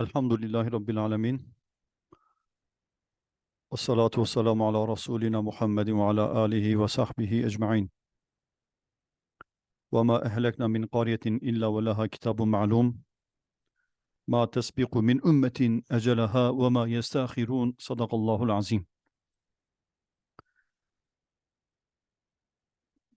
Elhamdülillahi Rabbil alemin. Ve salatu ve selamu ala Resulina Muhammedin ve ala alihi ve sahbihi ecma'in. Ve ma ehlekna min qaryetin illa ve laha kitabun ma'lum. Ma tesbiqu min ümmetin ecelaha ve ma yestahirun. Sadakallahul azim.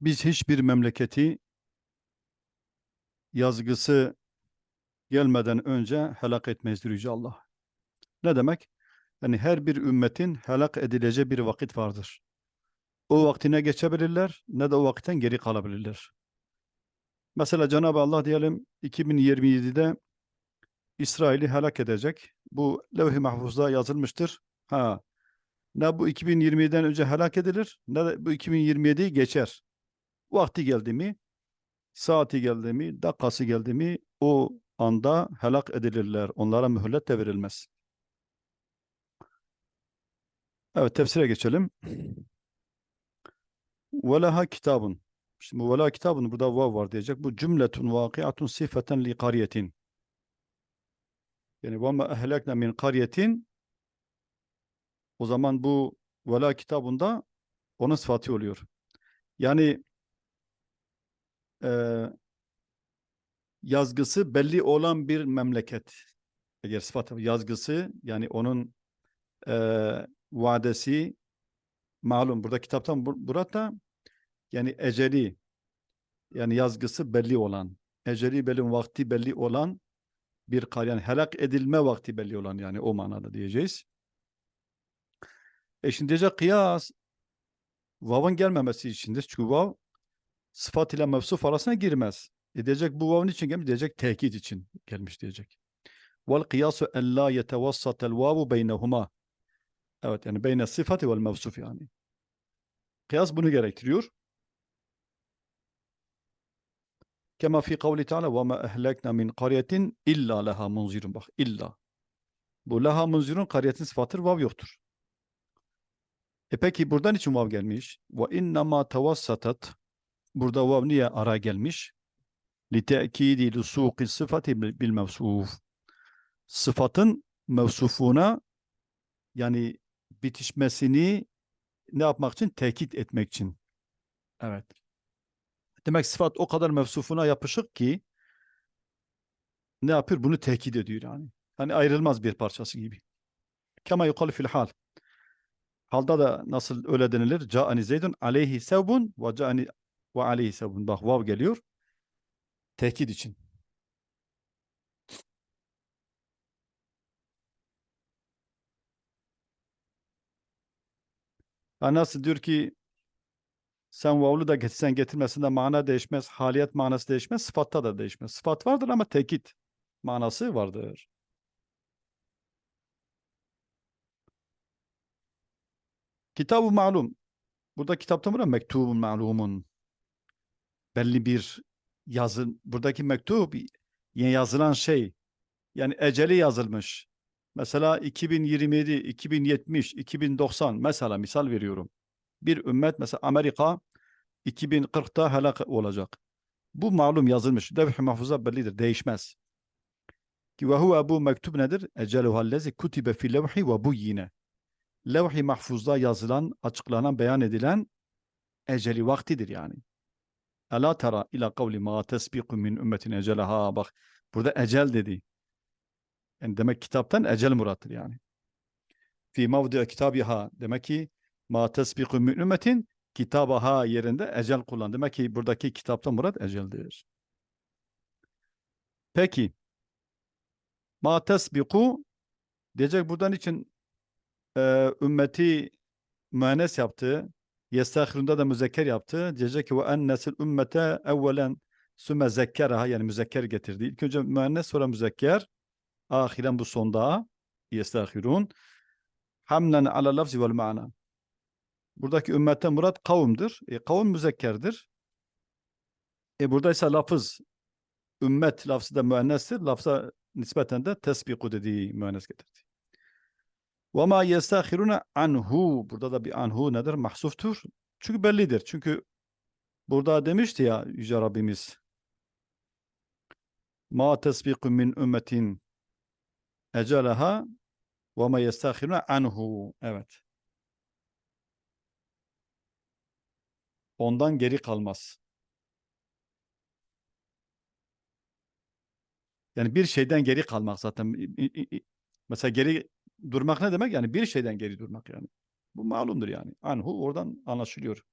Biz hiçbir memleketi yazgısı gelmeden önce helak etmeyiz diyor Yüce Allah. Ne demek? Yani her bir ümmetin helak edileceği bir vakit vardır. O vaktine geçebilirler ne de o vakitten geri kalabilirler. Mesela Cenab-ı Allah diyelim 2027'de İsrail'i helak edecek. Bu levh-i mahfuzda yazılmıştır. Ha. Ne bu 2027'den önce helak edilir ne de bu 2027'yi geçer. Vakti geldi mi, saati geldi mi, dakikası geldi mi o anda helak edilirler. Onlara mühlet de verilmez. Evet tefsire geçelim. Velaha kitabun. Şimdi bu vela kitabun burada vav var diyecek. Bu cümletun vakiatun sifeten li kariyetin. Yani ve ma ehlekna min kariyetin o zaman bu vela kitabında onun sıfatı oluyor. Yani e, yazgısı belli olan bir memleket. Eğer sıfat yazgısı yani onun e, vadesi malum. Burada kitaptan bu- burada yani eceli yani yazgısı belli olan eceli belli vakti belli olan bir kar yani helak edilme vakti belli olan yani o manada diyeceğiz. E şimdi diyecek kıyas vav'ın gelmemesi içindir. Çünkü vav sıfat ile mevsuf arasına girmez. E diyecek bu vav'ın için gelmiş diyecek tekit için gelmiş diyecek. Vel kıyasu en la yetevassatel vavu beynehuma. Evet yani beyne sıfatı vel mevsuf yani. Kıyas bunu gerektiriyor. Kema fi kavli Teala ve ma ehlekna min qaryetin illa leha munzirun. Bak illa. Bu leha munzirun kariyetin sıfatıdır. Vav yoktur. E peki buradan için vav gelmiş? Ve innema tevassatat. Burada vav niye ara gelmiş? لِتَأْكِيدِ لُسُوقِ الصِّفَةِ بِالْمَوْسُوفِ Sıfatın mevsufuna yani bitişmesini ne yapmak için? Tekit etmek için. Evet. Demek sıfat o kadar mevsufuna yapışık ki ne yapıyor? Bunu tekit ediyor yani. Hani ayrılmaz bir parçası gibi. Kema yukalu fil hal. Halda da nasıl öyle denilir? Ca'ani zeydun aleyhi sevbun ve ca'ani ve aleyhi sevbun. Bak vav geliyor. Tekit için. Yani nasıl diyor ki sen vavlu da getirsen getirmesin de mana değişmez, haliyet manası değişmez, sıfatta da değişmez. Sıfat vardır ama tekit manası vardır. Kitab-ı malum. Burada kitapta mı? Mektubun malumun. Belli bir yazı. Buradaki mektup yazılan şey. Yani eceli yazılmış. Mesela 2027, 2070, 2090 mesela misal veriyorum. Bir ümmet mesela Amerika 2040'ta helak olacak. Bu malum yazılmış. Devh-i mahfuza bellidir. Değişmez. Ki ve huve bu mektup nedir? Eceluhallezi kutibe fi levhi ve bu yine. Levh-i mahfuzda yazılan, açıklanan, beyan edilen eceli vaktidir yani. Ela tera ila kavli ma tesbiqu min ümmetin ecelaha. Bak burada ecel dedi. Yani demek kitaptan ecel murattır yani. Fi mavdi'a kitabiha. Demek ki ma tesbiqu min ümmetin kitabaha yerinde ecel kullan. Demek ki buradaki kitaptan murat eceldir. Peki. Ma tesbiqu diyecek buradan için e, ümmeti müennes yaptı. Yestahirunda da müzekker yaptı. Diyecek ki ve ennesil ümmete evvelen sümme zekkeraha yani müzekker getirdi. İlk önce müennes sonra müzekker. Ahiren bu sonda yestahirun. Hamlen ala lafzi vel ma'na. Buradaki ümmetten murat kavimdir. E, kavim müzekkerdir. E burada ise lafız ümmet lafzı da müennestir. Lafza nispeten de tesbiku dediği müennes getirdi. Ve ma yestahiruna anhu. Burada da bir anhu nedir? Mahsuftur. Çünkü bellidir. Çünkü burada demişti ya Yüce Rabbimiz ma tesbiku min ümmetin ecelaha ve ma yestahiruna anhu. Evet. Ondan geri kalmaz. Yani bir şeyden geri kalmak zaten. Mesela geri durmak ne demek? Yani bir şeyden geri durmak yani. Bu malumdur yani. Anhu oradan anlaşılıyor.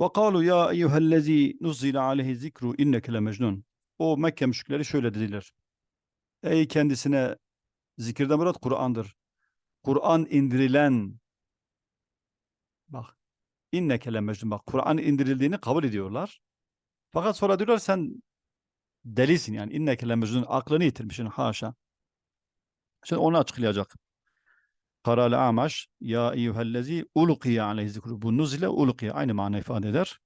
وَقَالُوا يَا اَيُّهَا الَّذ۪ي نُزِّلَ عَلَيْهِ zikru اِنَّكَ لَمَجْنُونَ O Mekke müşrikleri şöyle dediler. Ey kendisine zikirden murat Kur'an'dır. Kur'an indirilen bak inneke lemecnun bak Kur'an indirildiğini kabul ediyorlar. Fakat sonra diyorlar sen delisin yani inneke lemecnun aklını yitirmişsin haşa. Şimdi onu açıklayacak. Karale amaş ya eyyühellezi ulqiye aleyhi zikru. Bu nuzile ulqiye aynı mana ifade eder.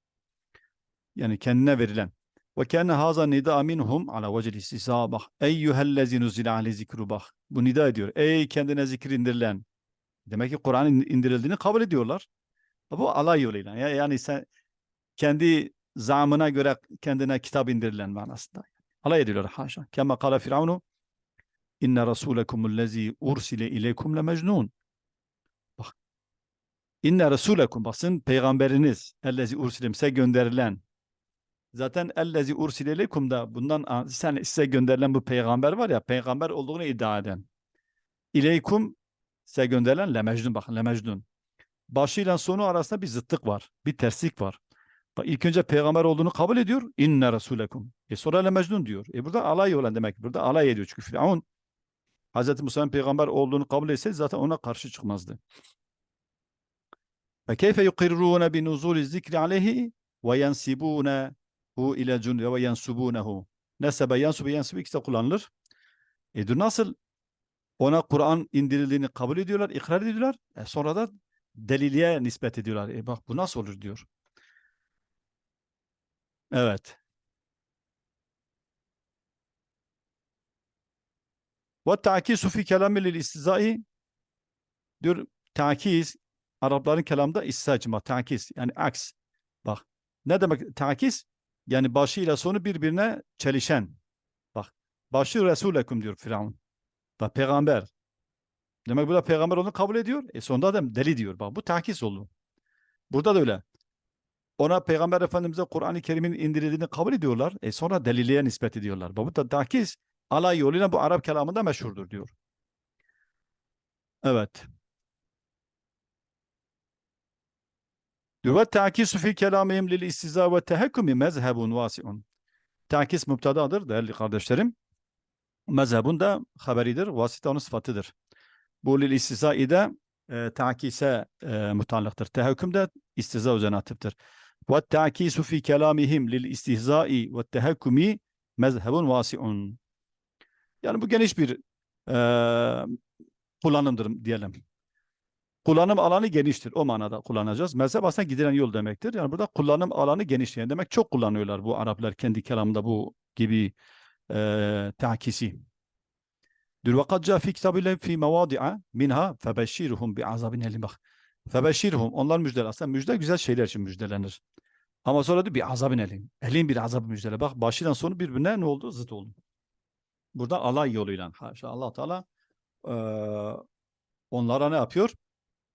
Yani kendine verilen. Ve kenne haza nida minhum ala vecil istisa bak. Eyyühellezi nuzile aleyhi zikru bak. Bu nida ediyor. Ey kendine zikir indirilen. Demek ki Kur'an indirildiğini kabul ediyorlar. Bu alay yoluyla. Ya- Yani sen kendi zamına göre kendine kitap indirilen manasında. Alay ediyorlar haşa. Kema kala firavunu inne rasulekumullezi ursile ileykum le mecnun. Bak. İnne rasulekum bak sizin peygamberiniz ellezi ursile size gönderilen. Zaten ellezi ursile ileykum da bundan sen size gönderilen bu peygamber var ya peygamber olduğunu iddia eden. İleykum size gönderilen le mecnun bakın le mecnun. Başıyla sonu arasında bir zıttık var. Bir terslik var. Bak ilk önce peygamber olduğunu kabul ediyor. İnne rasulekum. E sonra le mecnun diyor. E burada alay olan demek. Burada alay ediyor. Çünkü Firavun Hz. Musa'nın peygamber olduğunu kabul etse zaten ona karşı çıkmazdı. Ve keyfe yukirrûne bi nuzûli zikri aleyhi ve yensibûnehu ile cunde ve yensubûnehu. Nesebe yansubu yansubu ikisi de kullanılır. E dur nasıl ona Kur'an indirildiğini kabul ediyorlar, ikrar ediyorlar. E sonra da deliliğe nispet ediyorlar. E bak bu nasıl olur diyor. Evet. Ve ta'kisu fi kelami lil istizai diyor takis Arapların kelamda istihzacıma takis yani aks. Bak ne demek takis? Yani başıyla sonu birbirine çelişen. Bak başı Resulekum diyor Firavun. Bak peygamber. Demek burada peygamber onu kabul ediyor. E sonunda adam deli diyor. Bak bu takis oldu. Burada da öyle. Ona Peygamber Efendimiz'e Kur'an-ı Kerim'in indirildiğini kabul ediyorlar. E sonra deliliğe nispet ediyorlar. Bak bu da takis alay yoluyla bu Arap kelamında meşhurdur diyor. Evet. Diyor ve takisu fi kelamihim lil istiza ve tehakkumi mezhebun vasiun. Takis müptedadır değerli kardeşlerim. Mezhebun da haberidir. Vasita onun sıfatıdır. Bu lil istizai de e, takise e, mutallıktır. Tehakküm de istiza üzerine atıftır. Ve takisu fi kelamihim lil istihzai ve tehakkumi mezhebun vasiun. Yani bu geniş bir e, kullanımdır diyelim. Kullanım alanı geniştir. O manada kullanacağız. Mezhep aslında gidilen yol demektir. Yani burada kullanım alanı geniş. Demek çok kullanıyorlar bu Araplar kendi kelamında bu gibi e, takisi. Diyor ve kad fi kitabiyle fi mevadi'a minha febeşşirhum bi azabin elim. Febeşşirhum onlar müjdeler. Aslında müjde güzel şeyler için müjdelenir. Ama sonra diyor bir azabın elim. Elin bir azabı müjdele. Bak başından sonu birbirine ne oldu? Zıt oldu. Burada alay yoluyla. Haşa Allah Teala e, onlara ne yapıyor?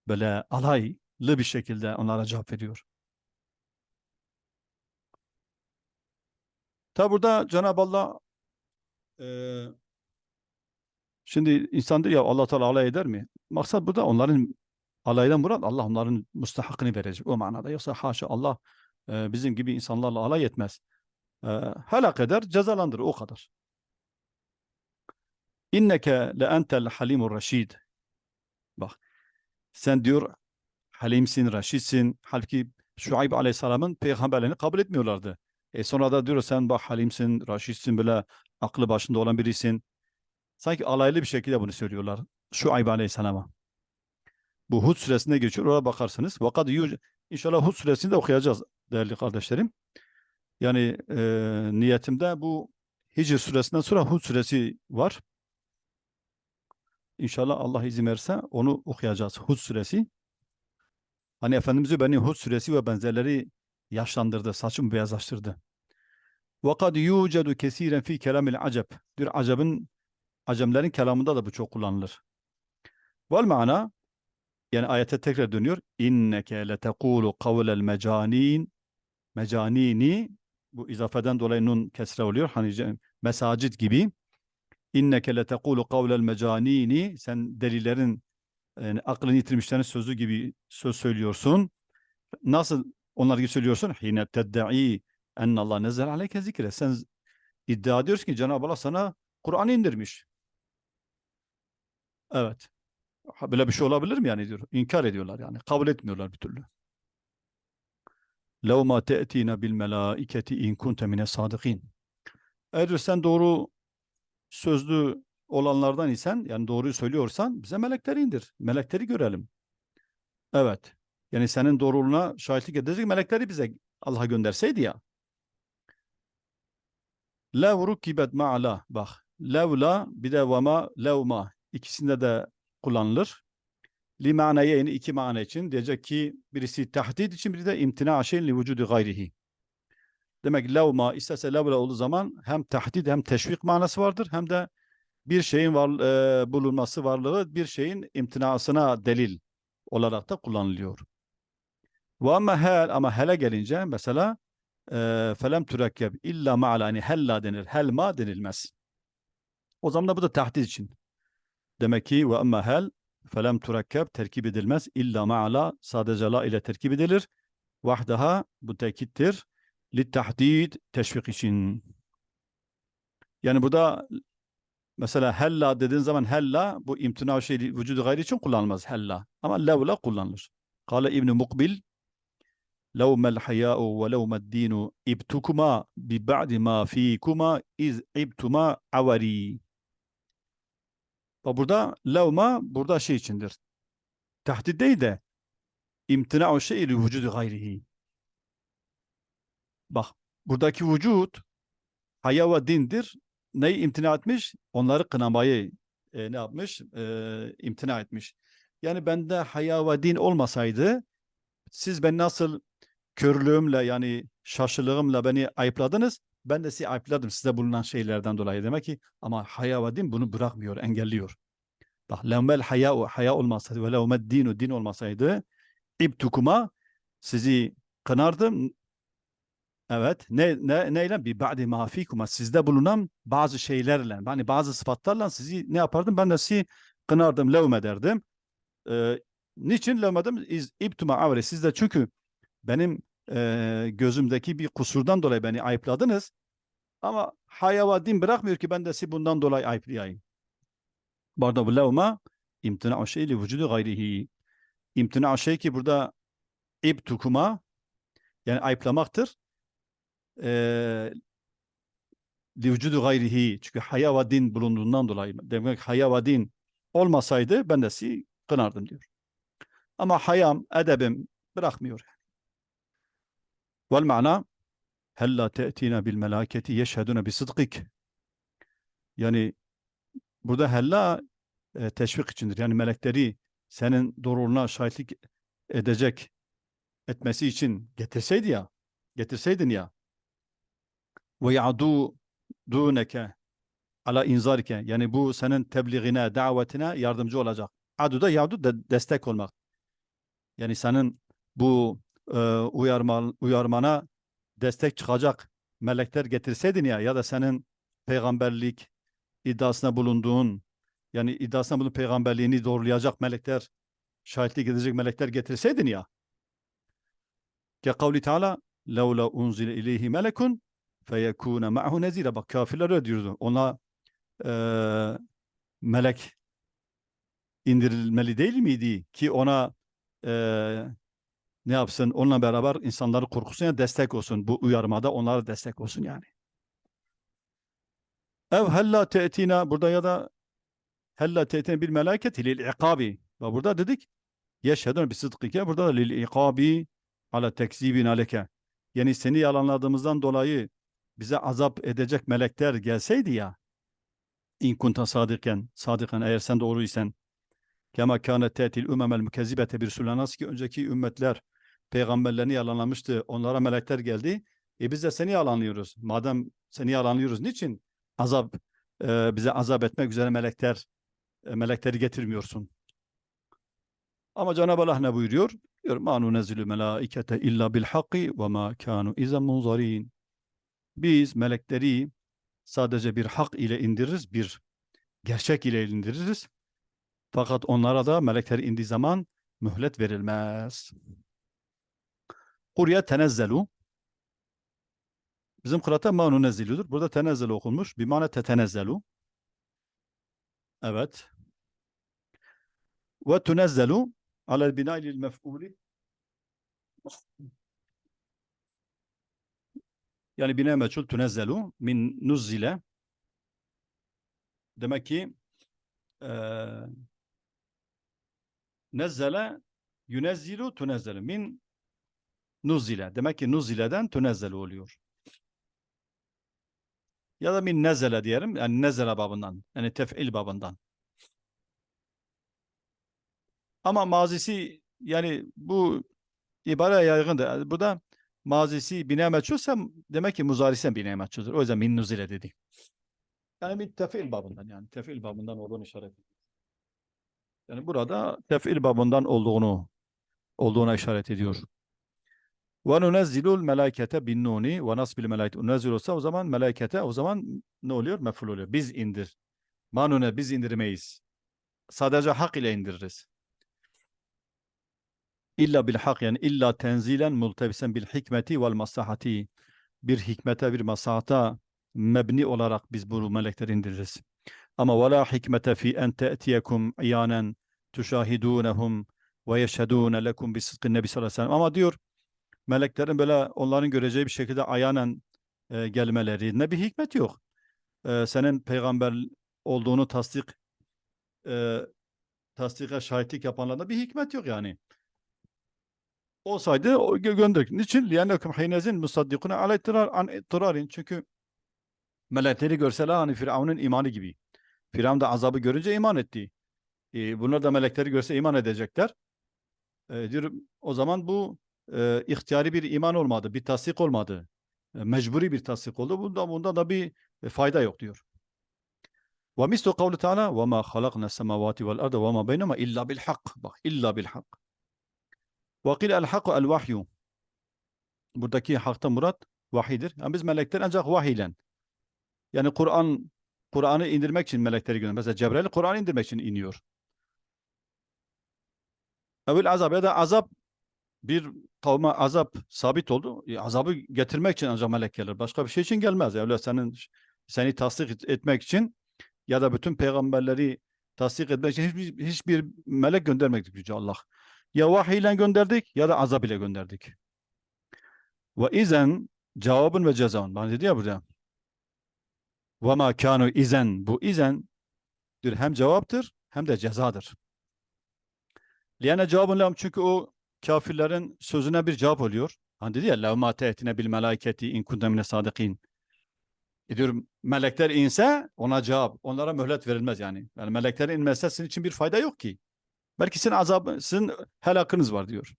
Böyle alaylı bir şekilde onlara cevap veriyor. Tabi burada Cenab-ı Allah e, şimdi insan diyor ya Allah Teala alay eder mi? Maksat burada onların alaydan murat Allah onların müstahakını verecek o manada. Yoksa haşa Allah e, bizim gibi insanlarla alay etmez. E, helak eder, cezalandırır o kadar. İnneke le entel halimur reşid. Bak sen diyor halimsin, reşitsin. Halbuki Şuayb Aleyhisselam'ın peygamberlerini kabul etmiyorlardı. E sonra da diyor sen bak halimsin, reşitsin böyle aklı başında olan birisin. Sanki alaylı bir şekilde bunu söylüyorlar Şuayb Aleyhisselam'a. Bu Hud suresinde geçiyor. Oraya bakarsınız. Vakat İnşallah Hud suresini de okuyacağız değerli kardeşlerim. Yani e, niyetimde bu Hicr suresinden sonra Hud suresi var. İnşallah Allah izin verirse onu okuyacağız. Hud suresi. Hani Efendimiz'i beni Hud suresi ve benzerleri yaşlandırdı, saçımı beyazlaştırdı. وَقَدْ يُوجَدُ كَثِيرًا ف۪ي كَلَامِ الْعَجَبِ Diyor acabın, acemlerin kelamında da bu çok kullanılır. Vel mana yani ayete tekrar dönüyor. İnneke letekulu kavlel mecanin mecanini bu izafeden dolayı nun kesre oluyor. Hani mesacit gibi. İnneke letekulu kavlel mecanini sen delilerin yani aklını yitirmişlerin sözü gibi söz söylüyorsun. Nasıl onlar gibi söylüyorsun? Hine tedda'i ennallah nezzel aleyke zikre. Sen iddia ediyorsun ki Cenab-ı Allah sana Kur'an indirmiş. Evet. Ha, Böyle bir şey olabilir mi yani diyor. İnkar ediyorlar yani. Kabul etmiyorlar bir türlü. لَوْ مَا تَأْتِينَ بِالْمَلَائِكَةِ اِنْ كُنْتَ مِنَ الصَّادِقِينَ Eğer diyor sen doğru sözlü olanlardan isen yani doğruyu söylüyorsan bize melekleri indir. Melekleri görelim. Evet. Yani senin doğruluğuna şahitlik edecek melekleri bize Allah gönderseydi ya. لَوْ رُكِّبَتْ مَعَلَى Bak. Levla bir de vema levma ikisinde de kullanılır. Li manaya yani iki mana için diyecek ki birisi tahdid için biri de imtina şeyin li vücudu gayrihi. Demek levma istese levla olduğu zaman hem tahdid hem teşvik manası vardır hem de bir şeyin var, e, bulunması varlığı bir şeyin imtinasına delil olarak da kullanılıyor. Ve ama hel ama hele gelince mesela e, felem türekkeb illa ma'ala yani hella denir. Helma denilmez. O zaman da bu da tahdid için. Demek ki ve amma hel felem turekkeb terkip edilmez. İlla ma'ala sadece la ile terkip edilir. Vahdaha bu tekittir. Li tahdid teşvik için. Yani burada mesela hella dediğin zaman hella bu imtina şey vücudu gayri için kullanılmaz hella. Ama levla kullanılır. Kale İbn Mukbil لو ما الحياء ولو ما الدين ابتكما ببعد ما فيكما إذ ابتما عوري Bak burada levma burada şey içindir. Tahdid değil de imtina'u şey'i vücudu gayrihi. Bak buradaki vücut haya ve dindir. Neyi imtina etmiş? Onları kınamayı e, ne yapmış? E, imtina etmiş. Yani bende haya ve din olmasaydı siz ben nasıl körlüğümle yani şaşılığımla beni ayıpladınız. Ben de sizi ayıpladım size bulunan şeylerden dolayı demek ki ama haya ve din bunu bırakmıyor, engelliyor. Bak levmel haya haya olmasaydı ve levmed dinu din olmasaydı ibtukuma sizi kınardım. Evet. Ne ne neyle bir ba'di ma fikuma sizde bulunan bazı şeylerle yani bazı sıfatlarla sizi ne yapardım? Ben de sizi kınardım, levme derdim. Ee, niçin levmedim? İz ibtuma avre sizde çünkü benim e, gözümdeki bir kusurdan dolayı beni ayıpladınız. Ama haya ve din bırakmıyor ki ben de sizi bundan dolayı ayıplayayım. Bu arada bu levma imtina şey li vücudu gayrihi. İmtina şey ki burada ibtukuma yani ayıplamaktır. Eee li vücudu gayrihi. Çünkü haya din bulunduğundan dolayı. Demek haya din olmasaydı ben de sizi kınardım diyor. Ama hayam, edebim bırakmıyor. Vel hella te'tina bil melaketi yeşhedune bi sıdkik. Yani burada hella e, teşvik içindir. Yani melekleri senin doğruluğuna şahitlik edecek etmesi için getirseydi ya, getirseydin ya ve ya'du duneke ala inzarike yani bu senin tebliğine, davetine yardımcı olacak. Adu da ya'du da destek olmak. Yani senin bu e, uyarma, uyarmana destek çıkacak melekler getirseydin ya ya da senin peygamberlik iddiasına bulunduğun yani iddiasına bulunup peygamberliğini doğrulayacak melekler şahitlik edecek melekler getirseydin ya. Ki kavli teala levla unzile ileyhi melekun feyekune ma'hu nezire bak kafirler öyle diyordu. Ona e, melek indirilmeli değil miydi ki ona e, ne yapsın onunla beraber insanları korkusun ya destek olsun bu uyarmada onlara destek olsun yani. Ev hella te'tina burada ya da hella te'tina bil melaketi lil ikabi. Ve burada dedik yeşhedun bi sıdkike burada da lil ikabi ala tekzibin aleke. Yani seni yalanladığımızdan dolayı bize azap edecek melekler gelseydi ya in kunta sadiken sadikan eğer sen doğruysan kema kânet te'til umemel mükezzibete bir nasıl ki önceki ümmetler peygamberlerini yalanlamıştı. Onlara melekler geldi. E biz de seni yalanlıyoruz. Madem seni yalanlıyoruz niçin azap e, bize azap etmek üzere melekler e, melekleri getirmiyorsun? Ama Cenab-ı Allah ne buyuruyor? Diyor, "Ma nunezzilu melaikete illa bil hakki ve ma kanu izen munzarin." Biz melekleri sadece bir hak ile indiririz, bir gerçek ile indiririz. Fakat onlara da melekler indiği zaman mühlet verilmez. Kurye tenezzelu. Bizim kıraata ma nunezziludur. Burada tenezzelu okunmuş. Bir mana tetenezzelu. Evet. Ve tunezzelu alel bina'il mef'uli. Yani bina meçhul tunezzelu min nuzzile. Demek ki eee nezzele yunezzilu tunezzelu min nuzile. Demek ki nuzileden tunezzelu oluyor. Ya da min nezele diyelim. Yani nezele babından. Yani tef'il babından. Ama mazisi yani bu ibare yaygındır. Burada mazisi bina meçhulse demek ki muzarisen bina meçhuldür. O yüzden min nuzile dedi. Yani bir tef'il babından yani tef'il babından olduğunu işaret ediyor. Yani burada tef'il babından olduğunu olduğuna işaret ediyor. Ve nunezzilul melaikete bin nuni ve nasbil melaikete. Nunezzil olsa o zaman melaikete o zaman ne oluyor? Meful oluyor. Biz indir. Manune biz indirmeyiz. Sadece hak ile indiririz. İlla bil hak yani illa tenzilen multebisen bil hikmeti vel masahati. Bir hikmete bir masahata mebni olarak biz bu melekleri indiririz. Ama ve hikmete fi en te'tiyekum iyanen tuşahidunehum ve yeşhedûne lekum bi sıdkın nebi sallallahu aleyhi ve sellem. Ama diyor meleklerin böyle onların göreceği bir şekilde ayanen e, gelmeleri ne bir hikmet yok. E, senin peygamber olduğunu tasdik e, tasdike şahitlik yapanlarda bir hikmet yok yani. Olsaydı o gö- gönderdik. Niçin? لِيَنَّكُمْ حَيْنَزِنْ مُصَدِّقُونَ عَلَى اِتِّرَارٍ an ittirarin. Çünkü melekleri görseler hani Firavun'un imanı gibi. Firavun da azabı görünce iman etti. E, bunlar da melekleri görse iman edecekler. E, diyor, o zaman bu e, ihtiyari bir iman olmadı, bir tasdik olmadı. E, mecburi bir tasdik oldu. Bunda, bunda da bir e, fayda yok diyor. Ve mislu kavlu Teala ve ma halakna semavati vel arda ve ma beynuma illa bil hak. Bak illa bil hak. Ve kile el hakku el vahyu. Buradaki hakta murat vahidir. Yani biz melekler ancak vahiyle. Yani Kur'an Kur'an'ı indirmek için melekleri gönderiyor. Mesela Cebrail Kur'an'ı indirmek için iniyor. Evvel azap ya da azap bir kavme azap sabit oldu. E, azabı getirmek için ancak melek gelir. Başka bir şey için gelmez. Öyle senin seni tasdik et- etmek için ya da bütün peygamberleri tasdik etmek için hiçbir, hiçbir melek göndermektir Yüce Allah. Ya vahiy ile gönderdik ya da azap ile gönderdik. Ve izen cevabın ve cezan. Bana dedi ya burada. Ve ma kanu izen. Bu izen hem cevaptır hem de cezadır. Liyane cevabın lam çünkü o kafirlerin sözüne bir cevap oluyor. Hani dedi ya levma te'tine bil melaiketi in kuntum mine sadikin. E diyorum melekler inse ona cevap. Onlara mühlet verilmez yani. Yani melekler inmezse sizin için bir fayda yok ki. Belki sizin azabı, sizin helakınız var diyor.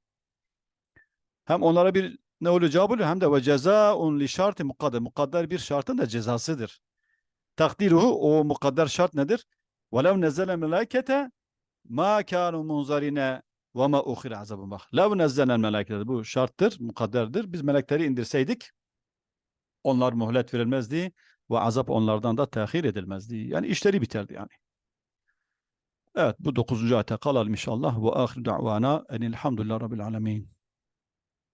Hem onlara bir ne oluyor cevap oluyor hem de ve cezaun li şartı mukadder. Mukadder bir şartın da cezasıdır. Takdiruhu o mukadder şart nedir? Velev nezzele melekete ma kanu munzarine ve ma uhire azabun bak. Lev nezzelen melekete bu şarttır, mukadderdir. Biz melekleri indirseydik onlar muhlet verilmezdi ve azap onlardan da tehir edilmezdi. Yani işleri biterdi yani. Evet bu 9. ayete kalalım inşallah. Ve ahir da'vana enilhamdülillah rabbil alemin.